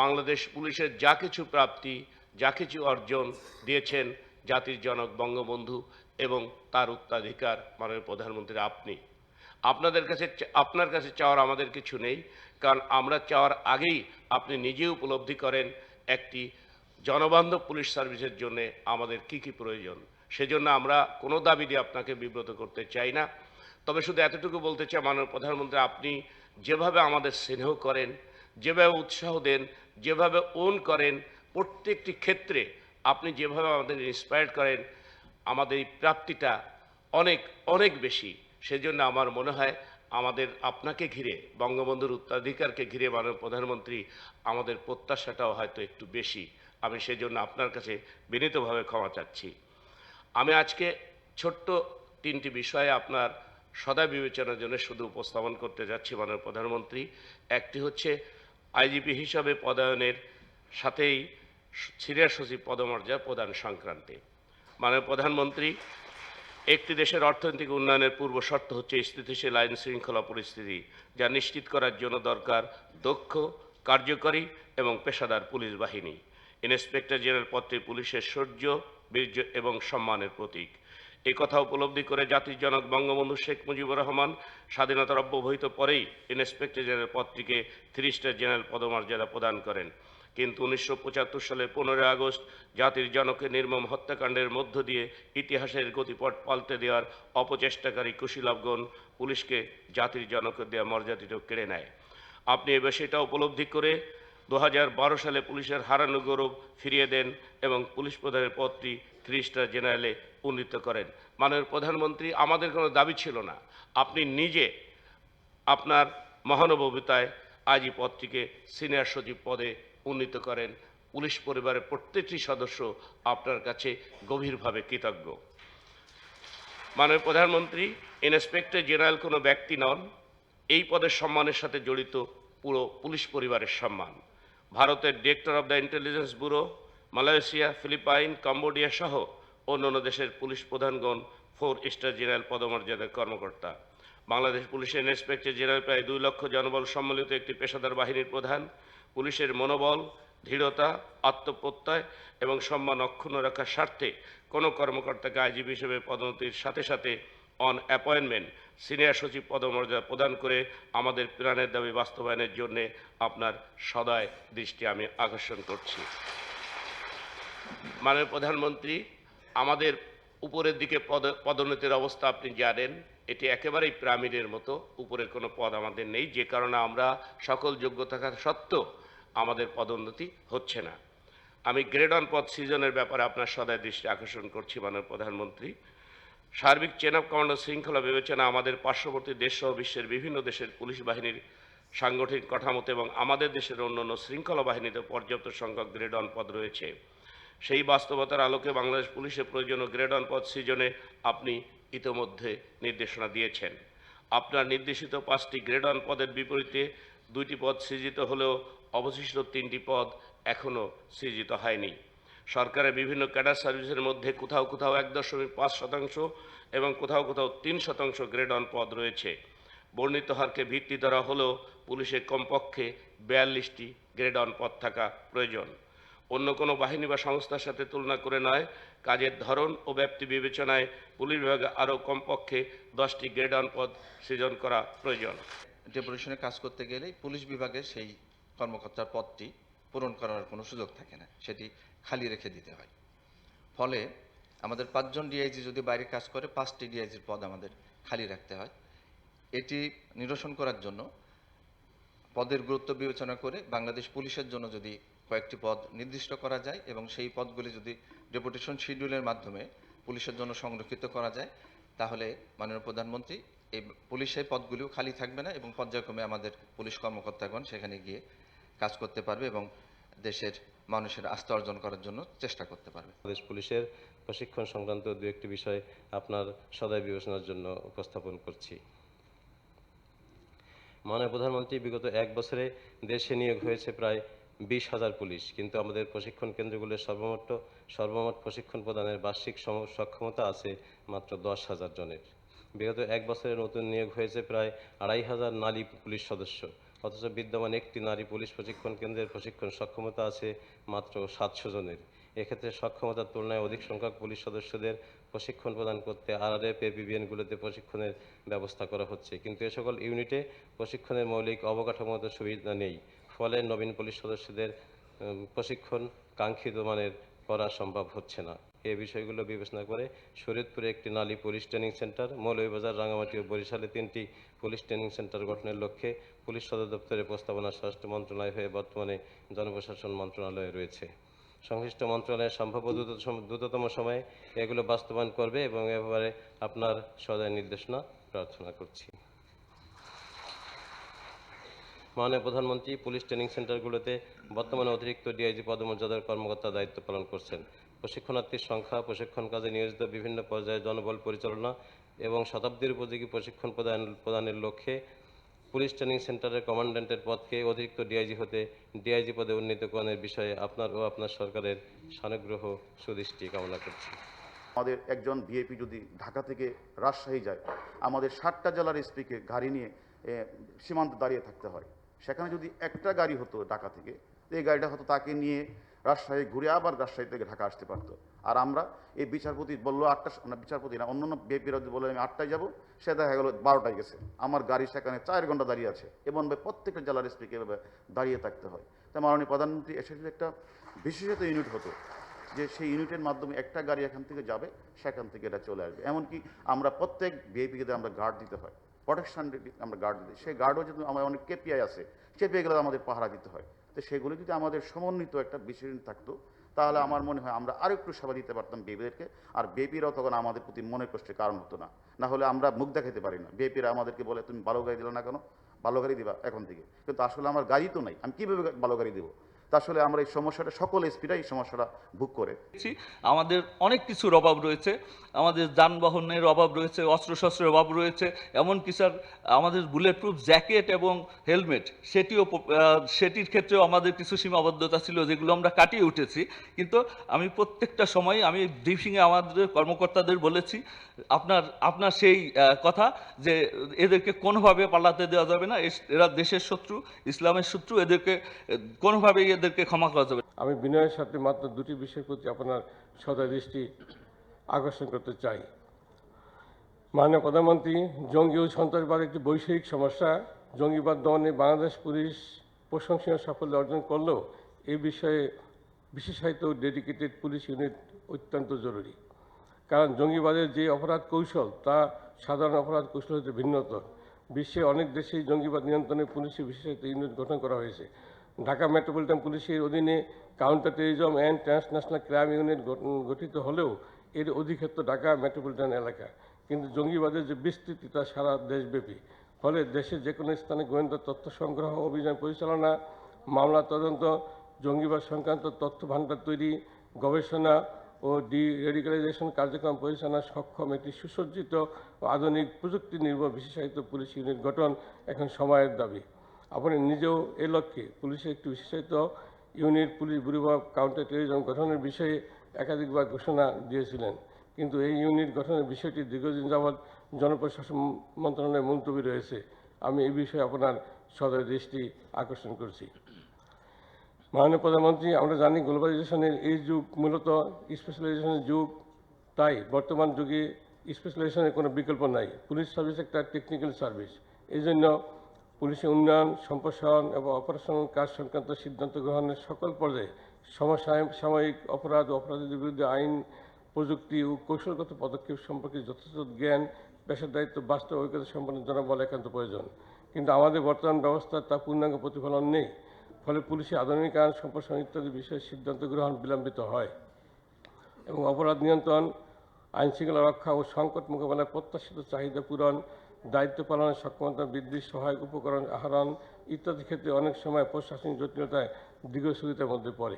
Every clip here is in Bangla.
বাংলাদেশ পুলিশের যা কিছু প্রাপ্তি, যা কিছু অর্জন দিয়েছেন জাতির জনক বঙ্গবন্ধু এবং তার উত্তরাধিকার মাননীয় প্রধানমন্ত্রী আপনি। আপনাদের কাছে আপনার কাছে চাওয়ার আমাদের কিছু নেই, কারণ আমরা চাওয়ার আগেই আপনি নিজে উপলব্ধি করেন একটি জনবান্ধব পুলিশ সার্ভিসের জন্য আমাদের কি কি প্রয়োজন। সেজন্য আমরা কোনো দাবি দিয়ে আপনাকে বিব্রত করতে চাই না। তবে শুধু এতটুকু বলতে চাই, মাননীয় প্রধানমন্ত্রী, আপনি যেভাবে আমাদের স্নেহ করেন যেভাবে উৎসাহ দেন, যেভাবে ওন করেন, প্রত্যেকটি ক্ষেত্রে আপনি যেভাবে আমাদের ইন্সপায়ার করেন, আমাদের এই প্রাপ্তিটা অনেক অনেক বেশি। সেজন্য আমার মনে হয় আমাদের আপনাকে ঘিরে, বঙ্গবন্ধুর উত্তরাধিকারকে ঘিরে মাননীয় প্রধানমন্ত্রী আমাদের প্রত্যাশাটাও হয়তো একটু বেশি। আমি সেজন্য আপনার কাছে বিনীতভাবে ক্ষমা চাচ্ছি। আমি আজকে ছোট্ট তিনটি বিষয়ে আপনার সদা বিবেচনার জন্য শুধু উপস্থাপন করতে যাচ্ছি মাননীয় প্রধানমন্ত্রী। একটি হচ্ছে আইজিপি হিসাবে পদায়নের সাথেই সিনিয়র সচিব পদমর্যাদা প্রদান সংক্রান্তে। মাননীয় প্রধানমন্ত্রী, একটি দেশের অর্থনৈতিক উন্নয়নের পূর্ব শর্ত হচ্ছে স্থিতিশীল আইন শৃঙ্খলা পরিস্থিতি যা নিশ্চিত করার জন্য দরকার দক্ষ, কার্যকরী এবং পেশাদার পুলিশ বাহিনী। ইন্সপেক্টর জেনারেল পদটি পুলিশের শৌর্য বীর্য এবং সম্মানের প্রতীক। এই কথা উপলব্ধি করে জাতির জনক বঙ্গবন্ধু শেখ মুজিবুর রহমান স্বাধীনতার অব্যবহিত পরেই ইন্সপেক্টর জেনারেল পদটিকে থ্রি স্টার জেনারেল পদমর্যাদা প্রদান করেন। কিন্তু উনিশশো পঁচাত্তর সালের পনেরোই আগস্ট জাতির জনকে নির্মম হত্যাকাণ্ডের মধ্য দিয়ে ইতিহাসের গতিপথ পাল্টে দেওয়ার অপচেষ্টাকারী কুশীলবগণ পুলিশকে জাতির জনকে দেওয়া মর্যাদাটিও কেড়ে নেয়। আপনি এবার সেটা উপলব্ধি করে দু হাজার বারো সালে পুলিশের হারানো গৌরব ফিরিয়ে দেন এবং পুলিশ প্রধানের পদটি স্টার জেনারেলে উন্নীত করেন। মাননীয় প্রধানমন্ত্রী, আমাদের কোনো দাবি ছিল না। আপনি নিজে আপনার মহানুভবতায় আজই পদটিকে সিনিয়র সচিব পদে উন্নীত করেন। পুলিশ পরিবারের প্রত্যেকটি সদস্য আপনার কাছে গভীরভাবে কৃতজ্ঞ। মাননীয় প্রধানমন্ত্রী, ইন্সপেক্টর জেনারেল কোনো ব্যক্তি নন। এই পদের সম্মানের সাথে জড়িত পুরো পুলিশ পরিবারের সম্মান। ভারতের director of the intelligence bureau Malaysia, Philippines, Cambodia সহ অন্যান্য দেশের পুলিশ প্রধানগণ ফোর স্টার জেনারেল পদমর্যাদার কর্মকর্তা। বাংলাদেশ পুলিশের ইন্সপেক্টর জেনারেল প্রায় দুই লক্ষ জনবল সম্মিলিত একটি পেশাদার বাহিনীর প্রধান। পুলিশের মনোবল, দৃঢ়তা, আত্মপ্রত্যয় এবং সম্মান অক্ষুণ্ণ রাখার স্বার্থে কোনো কর্মকর্তাকে আইজিপি হিসেবে পদোন্নতির সাথে সাথে অন অ্যাপয়েন্টমেন্ট সিনিয়র সচিব পদমর্যাদা প্রদান করে আমাদের প্রাণের দাবি বাস্তবায়নের জন্য আপনার সদয় দৃষ্টি আমি আকর্ষণ করছি। মাননীয় প্রধানমন্ত্রী, আমাদের উপরের দিকে পদ, পদোন্নতির অবস্থা আপনি জানেন, এটি একেবারেই পিরামিডের মতো, উপরের কোনো পদ আমাদের নেই, যে কারণে আমরা সকল যোগ্যতা থাকা সত্ত্বেও আমাদের পদোন্নতি হচ্ছে না। আমি গ্রেড অন পদ সিজনের ব্যাপারে আপনার সদয় দৃষ্টি আকর্ষণ করছি, মাননীয় প্রধানমন্ত্রী। সার্বিক চেন অফ কমান্ড শৃঙ্খলা বিবেচনা আমাদের পার্শ্ববর্তী দেশ সহ বিশ্বের বিভিন্ন দেশের পুলিশ বাহিনীর সাংগঠনিক কাঠামোতে এবং আমাদের দেশের অন্যান্য শৃঙ্খলা বাহিনীতে পর্যাপ্ত সংখ্যক গ্রেড অন পদ রয়েছে। সেই বাস্তবতার আলোকে বাংলাদেশ পুলিশের প্রয়োজনীয় গ্রেড অন পদ সৃজনে আপনি ইতোমধ্যে নির্দেশনা দিয়েছেন। আপনার নির্দেশিত পাঁচটি গ্রেড অন পদের বিপরীতে দুইটি পদ সৃজিত হলেও অবশিষ্ট তিনটি পদ এখনও সৃজিত হয়নি। সরকারের বিভিন্ন ক্যাডার সার্ভিসের মধ্যে কোথাও কোথাও এক দশমিক পাঁচ শতাংশ এবং কোথাও কোথাও তিন শতাংশ গ্রেড অন পদ রয়েছে। বর্ণিত হারকে ভিত্তি ধরা হলেও পুলিশের কমপক্ষে বিয়াল্লিশটি গ্রেড অন পদ থাকা প্রয়োজন। অন্য কোনো বাহিনী বা সংস্থার সাথে তুলনা করে নয়। কাজের ধরন ও ব্যাপ্তি বিবেচনায় পুলিশ বিভাগে আরও কমপক্ষে দশটি গ্রেড অন পদ সৃজন করা প্রয়োজন। ডেপুটেশনে কাজ করতে গেলে পুলিশ বিভাগে সেই কর্মকর্তার পদটি পূরণ করার কোনো সুযোগ থাকে না, সেটি খালি রেখে দিতে হয়। ফলে আমাদের পাঁচজন ডিআইজি যদি বাইরে কাজ করে, পাঁচটি ডিআইজির পদ আমাদের খালি রাখতে হয়। এটি নিরসন করার জন্য পদের গুরুত্ব বিবেচনা করে বাংলাদেশ পুলিশের জন্য যদি কয়েকটি পদ নির্দিষ্ট করা যায় এবং সেই পদগুলি যদি ডেপুটেশন শিডিউলের মাধ্যমে পুলিশের জন্য সংরক্ষিত করা যায়, তাহলে মাননীয় প্রধানমন্ত্রী এই পুলিশের পদগুলিও খালি থাকবে না এবং পর্যায়ক্রমে আমাদের পুলিশ কর্মকর্তাগণ সেখানে গিয়ে কাজ করতে পারবে এবং দেশের মানুষের আস্থা অর্জন করার জন্য চেষ্টা করতে পারবে। বাংলাদেশ পুলিশের প্রশিক্ষণ সংক্রান্ত দু একটি বিষয় আপনার সদয় বিবেচনার জন্য উপস্থাপন করছি। মাননীয় প্রধানমন্ত্রী, বিগত এক বছরে দেশে নিয়োগ হয়েছে প্রায় বিশ হাজার পুলিশ, কিন্তু আমাদের প্রশিক্ষণ কেন্দ্রগুলোর সর্বমোট সর্বমোট প্রশিক্ষণ প্রদানের বার্ষিক সক্ষমতা আছে মাত্র দশ হাজার জনের। বিগত এক বছরে নতুন নিয়োগ হয়েছে প্রায় আড়াই হাজার নারী পুলিশ সদস্য, অথচ বিদ্যমান একটি নারী পুলিশ প্রশিক্ষণ কেন্দ্রের প্রশিক্ষণ সক্ষমতা আছে মাত্র সাতশো জনের। এক্ষেত্রে সক্ষমতার তুলনায় অধিক সংখ্যক পুলিশ সদস্যদের প্রশিক্ষণ প্রদান করতে আরআরএফ, এপিবিএনগুলোতে প্রশিক্ষণের ব্যবস্থা করা হচ্ছে। কিন্তু এ সকল ইউনিটে প্রশিক্ষণের মৌলিক অবকাঠামোগত সুবিধা নেই। ফলে নবীন পুলিশ সদস্যদের প্রশিক্ষণ কাঙ্ক্ষিত মানের করা সম্ভব হচ্ছে না। এই বিষয়গুলো বিবেচনা করে শরীয়তপুরে একটি নালী police training centre, Moulvibazar, Rangamati ও বরিশালে তিনটি পুলিশ ট্রেনিং সেন্টার গঠনের লক্ষ্যে পুলিশ সদর দপ্তরের প্রস্তাবনা স্বরাষ্ট্র মন্ত্রণালয় হয়ে বর্তমানে জনপ্রশাসন মন্ত্রণালয়ে রয়েছে। সংশ্লিষ্ট মন্ত্রণালয়ের সম্ভাব্য দ্রুত- দ্রুততম সময়ে এগুলো বাস্তবায়ন করবে এবং এ ব্যাপারে আপনার সদয় নির্দেশনা প্রার্থনা করছি। মাননীয় প্রধানমন্ত্রী, পুলিশ ট্রেনিং সেন্টারগুলোতে বর্তমানে অতিরিক্ত ডিআইজি পদমর্যাদার কর্মকর্তা দায়িত্ব পালন করছেন। প্রশিক্ষণার্থীর সংখ্যা, প্রশিক্ষণ কাজে নিয়োজিত বিভিন্ন পর্যায়ে জনবল পরিচালনা এবং শতাব্দীর উপযোগী প্রশিক্ষণ প্রদান, প্রদানের লক্ষ্যে পুলিশ ট্রেনিং সেন্টারের কমান্ড্যান্টের পদকে অতিরিক্ত ডিআইজি হতে ডিআইজি পদে উন্নীতকরণের বিষয়ে আপনার ও আপনার সরকারের সানুগ্রহ, সুদৃষ্টি কামনা করছি। আমাদের একজন ভিএপি যদি ঢাকা থেকে রাজশাহী যায়, আমাদের ষাটটা জেলার এসপিকে গাড়ি নিয়ে সীমান্ত দাঁড়িয়ে থাকতে হয়। সেখানে যদি একটা গাড়ি হতো ঢাকা থেকে এই গাড়িটা হয়তো তাকে নিয়ে রাজশাহী ঘুরে আবার রাজশাহী থেকে ঢাকা আসতে পারতো। আর আমরা এই বিচারপতি বলল আটটা না, বিচারপতি না অন্য অন্য বিএপিরা বলে আমি আটটায় যাব, সে দেখা গেলো বারোটায় গেছে। আমার গাড়ি সেখানে চার ঘণ্টা দাঁড়িয়ে আছে। এবং প্রত্যেকটা জেলার এসপিকে এভাবে দাঁড়িয়ে থাকতে হয়। তাই মাননীয় প্রধানমন্ত্রী এসে একটা বিশেষত ইউনিট হতো, যে সেই ইউনিটের মাধ্যমে একটা গাড়ি এখান থেকে যাবে, সেখান থেকে এটা চলে আসবে। এমনকি আমরা প্রত্যেক ভিআইপিকে আমরা গার্ড দিতে হয়। প্রোটেকশন আমরা গার্ড দিই। সেই গার্ডও যদি আমার অনেক কেপিআই আছে কেপিআইগুলো আমাদের পাহারা দিতে হয়। তো সেগুলো যদি আমাদের সমন্বিত একটা বিশেষ থাকতো, তাহলে আমার মনে হয় আমরা আরও একটু সেবা দিতে পারতাম বেবিদেরকে। আর বেপিরাও তখন আমাদের প্রতি মনের কষ্টের কারণ হতো না। না হলে আমরা মুখ দেখাতে পারি না। বেপিরা আমাদেরকে বলে, তুমি ভালো গাড়ি দিলে না কেন? ভালো গাড়ি দিবা এখন থেকে। কিন্তু আসলে আমার গাড়ি তো নাই। আমি কীভাবে ভালো গাড়ি দেবো? তা আসলে আমরা এই সমস্যাটা, সকল এসপিরা এই সমস্যাটা ভোগ করে। আমাদের অনেক কিছুর অভাব রয়েছে। আমাদের যানবাহনের অভাব রয়েছে, অস্ত্রশস্ত্রের অভাব রয়েছে, এমনকি স্যার, আমাদের বুলেট প্রুফ জ্যাকেট এবং হেলমেট সেটিও সেটির ক্ষেত্রেও আমাদের কিছু সীমাবদ্ধতা ছিল যেগুলো আমরা কাটিয়ে উঠেছি। কিন্তু আমি প্রত্যেকটা সময় আমি ব্রিফিংয়ে আমাদের কর্মকর্তাদের বলেছি, আপনার আপনার সেই কথা যে এদেরকে কোনোভাবে পালাতে দেওয়া যাবে না। এরা দেশের শত্রু, ইসলামের শত্রু, এদেরকে কোনোভাবেই এদেরকে ক্ষমা করা যাবে। আমি বিনয়ের সাথে মাত্র দুটি বিষয়ের প্রতি আপনার সদয় দৃষ্টি আকর্ষণ করতে চাই। মাননীয় প্রধানমন্ত্রী, জঙ্গি ও সন্ত্রাসবাদ একটি বৈষয়িক সমস্যা। জঙ্গিবাদ দমনে বাংলাদেশ পুলিশ প্রশংসনীয় সাফল্য অর্জন করলেও এই বিষয়ে বিশেষায়িত ডেডিকেটেড পুলিশ ইউনিট অত্যন্ত জরুরি। কারণ জঙ্গিবাদের যে অপরাধ কৌশল, তা সাধারণ অপরাধ কৌশল হতে ভিন্নতর বিশ্বে অনেক দেশেই জঙ্গিবাদ নিয়ন্ত্রণে পুলিশের বিশেষায়িত ইউনিট গঠন করা হয়েছে। ঢাকা মেট্রোপলিটন পুলিশের অধীনে counter terrorism and transnational crime unit গঠিত হলেও এর অধিক্ষেত্র ঢাকা মেট্রোপলিটন এলাকা। কিন্তু জঙ্গিবাদের যে বিস্তৃতি তা সারা দেশব্যাপী। ফলে দেশের যে কোনো স্থানে গোয়েন্দা তথ্য সংগ্রহ, অভিযান পরিচালনা, মামলা তদন্ত, জঙ্গিবাদ সংক্রান্ত তথ্য ভাণ্ডার তৈরি, গবেষণা ও ডি রেডিক্যালাইজেশন কার্যক্রম পরিচালনা সক্ষম একটি সুসজ্জিত ও আধুনিক প্রযুক্তি নির্ভর বিশেষায়িত পুলিশ ইউনিট গঠন এখন সময়ের দাবি। আপনি নিজেও এ লক্ষ্যে পুলিশের একটি বিশেষায়িত unit police bureau counter terrorism গঠনের বিষয়ে একাধিকবার ঘোষণা দিয়েছিলেন। কিন্তু এই ইউনিট গঠনের বিষয়টি দীর্ঘদিন যাবৎ জনপ্রশাসন মন্ত্রণালয়ে মুলতবি রয়েছে আমি এই বিষয়ে আপনার সদয় দৃষ্টি আকর্ষণ করছি মাননীয় প্রধানমন্ত্রী আমরা জানি গ্লোবালাইজেশনের এই যুগ মূলত স্পেশালাইজেশনের যুগ। তাই বর্তমান যুগে স্পেশালাইজেশনের কোনো বিকল্প নাই। পুলিশ সার্ভিস একটা টেকনিক্যাল সার্ভিস এই জন্য পুলিশের উন্নয়ন, সম্প্রসারণ এবং অপারেশনাল কাজ সংক্রান্ত সিদ্ধান্ত গ্রহণের সকল পর্যায়ে সমসাময়িক সাময়িক অপরাধ ও অপরাধীদের বিরুদ্ধে আইন, প্রযুক্তি ও কৌশলগত পদক্ষেপ সম্পর্কে যথেষ্ট জ্ঞান পেশার দায়িত্ব বাস্তব অভিজ্ঞতা সম্পন্ন জনবল একান্ত প্রয়োজন। কিন্তু আমাদের বর্তমান ব্যবস্থা তা পূর্ণাঙ্গ প্রতিফলন নেই, ফলে পুলিশের আধুনিকায়ন সম্প্রসারণ ইত্যাদি বিষয়ে সিদ্ধান্ত গ্রহণ বিলম্বিত হয় এবং অপরাধ নিয়ন্ত্রণ আইন শৃঙ্খলা রক্ষা ও সংকট মোকাবেলায় প্রত্যাশিত চাহিদা পূরণ দায়িত্ব পালনের সক্ষমতা বৃদ্ধির সহায়ক উপকরণ, আহরণ ইত্যাদি ক্ষেত্রে অনেক সময় প্রশাসনিক জটিলতায় দীর্ঘসূচিতার মধ্যে পড়ে।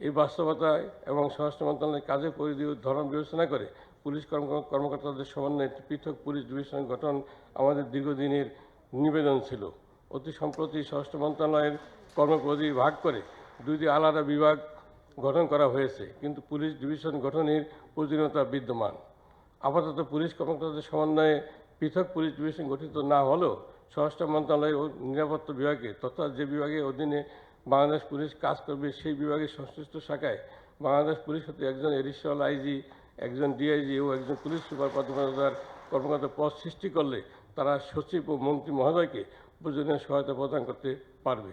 এই বাস্তবতায় এবং স্বরাষ্ট্র মন্ত্রণালয়ের কাজের পরিধি ধরন বিবেচনা করে পুলিশ কর্ম- কর্মকর্তাদের সমন্বয়ে পৃথক পুলিশ ডিভিশন গঠন আমাদের দীর্ঘদিনের নিবেদন ছিল। অতি সম্প্রতি স্বরাষ্ট্র মন্ত্রণালয়ের কর্মপদ্ধতি ভাগ করে দুইটি আলাদা বিভাগ গঠন করা হয়েছে, কিন্তু পুলিশ ডিভিশন গঠনের প্রয়োজনীয়তা বিদ্যমান। আপাতত পুলিশ কর্মকর্তাদের সমন্বয়ে পৃথক পুলিশ ডিভিশন গঠিত না হলেও স্বরাষ্ট্র মন্ত্রণালয় ও নিরাপত্তা বিভাগে তথা যে বিভাগের অধীনে বাংলাদেশ পুলিশ কাজ করবে, সেই বিভাগের সংশ্লিষ্ট শাখায় বাংলাদেশ পুলিশ হতে একজন এডিশনাল আইজি, একজন ডিআইজি ও একজন পুলিশ সুপার পদমর্যাদার কর্মকর্তা পদ সৃষ্টি করলে তারা সচিব ও মন্ত্রী মহোদয়কে প্রয়োজনীয় সহায়তা প্রদান করতে পারবে।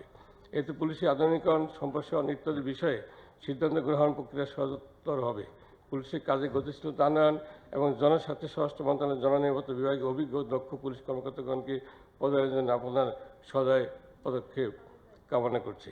এতে পুলিশের আধুনিকরণ সম্প্রসারণ ইত্যাদি বিষয়ে সিদ্ধান্ত গ্রহণ প্রক্রিয়া সহজতর হবে। পুলিশের কাজে গতিশীলতা আনয়ন এবং জনস্বার্থে স্বরাষ্ট্র মন্ত্রণালয়ের জননিরাপত্তা বিভাগে অভিজ্ঞ দক্ষ পুলিশ কর্মকর্তাগণকে পদায়নের জন্য আপনার সদয় পদক্ষেপ কামনা করছি।